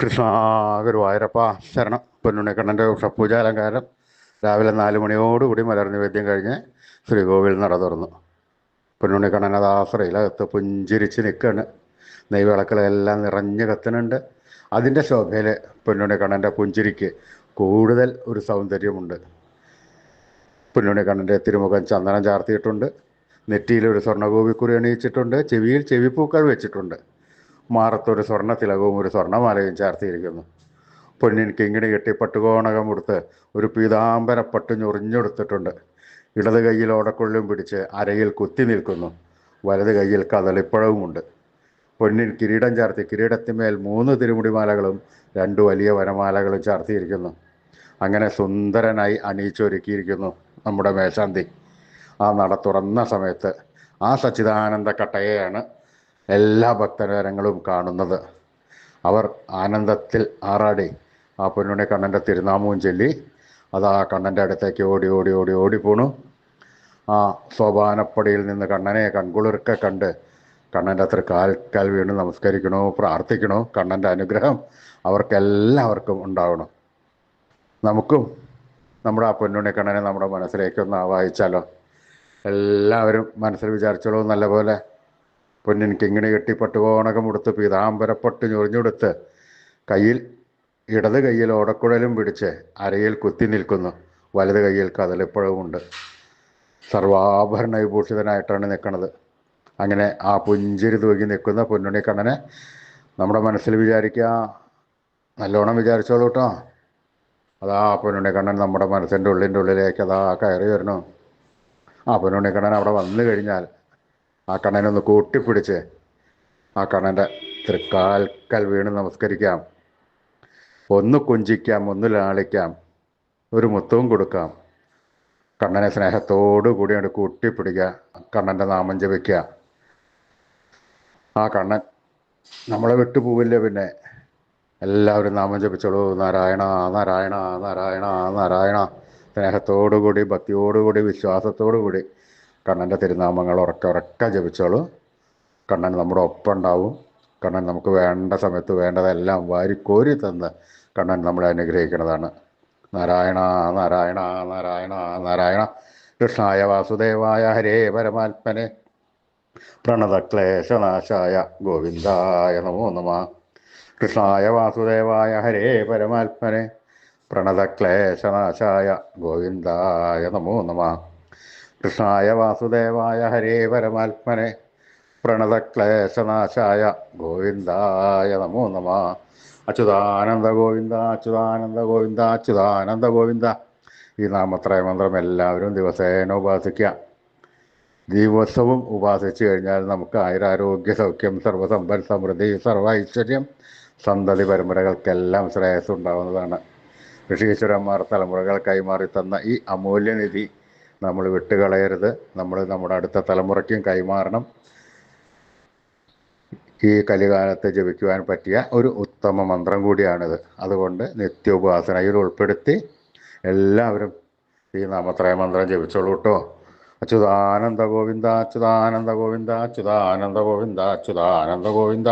കൃഷ്ണ ഗുരുവായൂരപ്പ ശരണം. പൊന്നുണ്ണിക്കണ്ണന്റെ ഉഷപ്പൂജ അലങ്കാരം രാവിലെ നാല് മണിയോടുകൂടി മലർനിവേദ്യം കഴിഞ്ഞ് ശ്രീകോവിൽ നട തുറന്നു. പൊന്നുണ്ണിക്കണ്ണൻ അത് ആശ്രയിലകത്ത് പുഞ്ചിരിച്ച് നിൽക്കുകയാണ്. നെയ്വിളക്കുകളെല്ലാം നിറഞ്ഞ് കത്തുന്നുണ്ട്. അതിന്റെ ശോഭയിൽ പൊന്നുണ്ണിക്കണ്ണന്റെ പുഞ്ചിരിക്ക് കൂടുതൽ ഒരു സൗന്ദര്യമുണ്ട്. പൊന്നുണ്ണിക്കണ്ണന്റെ തിരുമുഖം ചന്ദനം ചാർത്തിയിട്ടുണ്ട്. നെറ്റിയിൽ ഒരു സ്വർണഗോപിക്കുറി അണിയിച്ചിട്ടുണ്ട്. ചെവിയിൽ ചെവിപ്പൂക്കൾ വെച്ചിട്ടുണ്ട്. മാറത്തൊരു സ്വർണ തിലകവും ഒരു സ്വർണമാലയും ചാർത്തിയിരിക്കുന്നു. പൊന്നിൻ കിങ്ങിണി കെട്ടി പട്ടുകോണകം കൊടുത്ത് ഒരു പീതാംബര പട്ട് ഞൊറിഞ്ഞെടുത്തിട്ടുണ്ട്. ഇടത് കൈയിൽ ഓടക്കൊള്ളും പിടിച്ച് അരയിൽ കുത്തി നിൽക്കുന്നു. വലത് കൈയിൽ കദളിപ്പഴവുമുണ്ട്. പൊന്നിൻ കിരീടം ചാർത്തി കിരീടത്തിന്മേൽ മൂന്ന് തിരുമുടിമാലകളും രണ്ട് വലിയ വനമാലകളും ചാർത്തിയിരിക്കുന്നു. അങ്ങനെ സുന്ദരനായി അണിയിച്ചൊരുക്കിയിരിക്കുന്നു നമ്മുടെ മേശാന്തി. ആ നട തുറന്ന സമയത്ത് ആ സച്ചിദാനന്ദ കട്ടയെയാണ് എല്ലാ ഭക്തജനങ്ങളും കാണുന്നത്. അവർ ആനന്ദത്തിൽ ആറാടി. ആ പൊന്നുണ്ണി കണ്ണന്റെ തിരുനാമവും ചൊല്ലി അത് ആ കണ്ണന്റെ അടുത്തേക്ക് ഓടി ഓടി ഓടി ഓടിപ്പോണു ആ സോപാനപ്പടിയിൽ നിന്ന് കണ്ണനെ കൺകുളിർക്കെ കണ്ട് കണ്ണന്റെ അത്ര കാൽക്കാൽ വീണ് നമസ്കരിക്കണോ പ്രാർത്ഥിക്കണോ കണ്ണന്റെ അനുഗ്രഹം അവർക്കെല്ലാവർക്കും ഉണ്ടാവണം. നമുക്കും നമ്മുടെ ആ പൊന്നുണ്ണി കണ്ണനെ നമ്മുടെ മനസ്സിലേക്കൊന്ന് ആവാഹിച്ചാലോ? എല്ലാവരും മനസ്സിൽ വിചാരിച്ചോളൂ നല്ലപോലെ. പൊന്നിൻ കിങ്ങിണി കെട്ടി പട്ടുകോണകം ഉടുത്ത് പീതാംബരപ്പട്ട് ഞൊറിഞ്ഞെടുത്ത് കയ്യിൽ ഇടത് കയ്യിൽ ഓടക്കുഴലും പിടിച്ച് അരയിൽ കുത്തി നിൽക്കുന്നു. വലത് കയ്യിൽ കദളിപ്പഴവുമുണ്ട് സർവാഭരണ വിഭൂഷിതനായിട്ടാണ് നിൽക്കുന്നത് അങ്ങനെ ആ പുഞ്ചിരി തൂക്കി നിൽക്കുന്ന പൊന്നുണ്ണി കണ്ണനെ നമ്മുടെ മനസ്സിൽ വിചാരിക്കുക. നല്ലോണം വിചാരിച്ചോളൂ കേട്ടോ അതാ പൊന്നുണ്ണി കണ്ണൻ നമ്മുടെ മനസ്സിന്റെ ഉള്ളിന്റെ ഉള്ളിലേക്ക് അതാ കയറി വരണു. ആ പൊന്നുണ്ണി കണ്ണൻ അവിടെ വന്നു കഴിഞ്ഞാൽ ആ കണ്ണനൊന്ന് കൂട്ടിപ്പിടിച്ച് ആ കണ്ണന്റെ തൃക്കാൽക്കൽ വീണ് നമസ്കരിക്കാം. ഒന്ന് കൊഞ്ചിക്കാം ഒന്ന് ലാളിക്കാം ഒരു മുത്തവും കൊടുക്കാം. കണ്ണനെ സ്നേഹത്തോടു കൂടി അങ്ങോട്ട് കൂട്ടിപ്പിടിക്കുക കണ്ണന്റെ നാമം ജപിക്കുക. ആ കണ്ണൻ നമ്മളെ വിട്ടു പോവില്ല പിന്നെ? എല്ലാവരും നാമം ജപിച്ചോളൂ. നാരായണ നാരായണ നാരായണ നാരായണ. സ്നേഹത്തോടുകൂടി ഭക്തിയോടുകൂടി വിശ്വാസത്തോടുകൂടി കണ്ണന്റെ തിരുനാമങ്ങൾ ഉറക്കെ ഉറക്കെ ജപിച്ചോളൂ. കണ്ണൻ നമ്മുടെ ഒപ്പം ഉണ്ടാവും. കണ്ണൻ നമുക്ക് വേണ്ട സമയത്ത് വേണ്ടതെല്ലാം വാരിക്കോരി തന്ന് കണ്ണൻ നമ്മളെ അനുഗ്രഹിക്കുന്നതാണ്. നാരായണ നാരായണ നാരായണ നാരായണ. കൃഷ്ണായ വാസുദേവായ ഹരേ പരമാത്മനെ. പ്രണതക്ലേശനാശായ ഗോവിന്ദായ നമോ നമ. കൃഷ്ണായ വാസുദേവായ ഹരേ പരമാത്മനെ. പ്രണതക്ലേശനാശായ ഗോവിന്ദായ നമോ നമ. കൃഷ്ണായ വാസുദേവായ ഹരേ പരമാത്മനെ. പ്രണതക്ലേശനാശായ ഗോവിന്ദായ നമോ നമ. അച്യുതാനന്ദ ഗോവിന്ദ അച്യുതാനന്ദ ഗോവിന്ദ അച്യുതാനന്ദ ഗോവിന്ദ. ഈ നാമത്രയ മന്ത്രം എല്ലാവരും ദിവസേന ഉപാസിക്കുക. ദിവസവും ഉപാസിച്ചു കഴിഞ്ഞാൽ നമുക്ക് ആയുരാരോഗ്യ സൗഖ്യം സർവസമ്പൽ സമൃദ്ധി സർവ ഐശ്വര്യം സന്തതി പരമ്പരകൾക്കെല്ലാം ശ്രേയസ് ഉണ്ടാവുന്നതാണ് ഋഷീശ്വരന്മാർ തലമുറകൾ കൈമാറി തന്ന ഈ അമൂല്യനിധി നമ്മൾ വിട്ടുകളയരുത്. നമ്മൾ നമ്മുടെ അടുത്ത തലമുറയ്ക്കും കൈമാറണം. ഈ കലികാലത്ത് ജപിക്കുവാൻ പറ്റിയ ഒരു ഉത്തമ മന്ത്രം കൂടിയാണിത്. അതുകൊണ്ട് നിത്യോപാസനയിൽ ഉൾപ്പെടുത്തി എല്ലാവരും ഈ നാമത്രയ മന്ത്രം ജപിച്ചോളൂ കേട്ടോ. അച്യുതാനന്ദ ഗോവിന്ദ അച്യുതാനന്ദ ഗോവിന്ദ അച്യുതാനന്ദ ഗോവിന്ദ അച്യുതാനന്ദ ഗോവിന്ദ.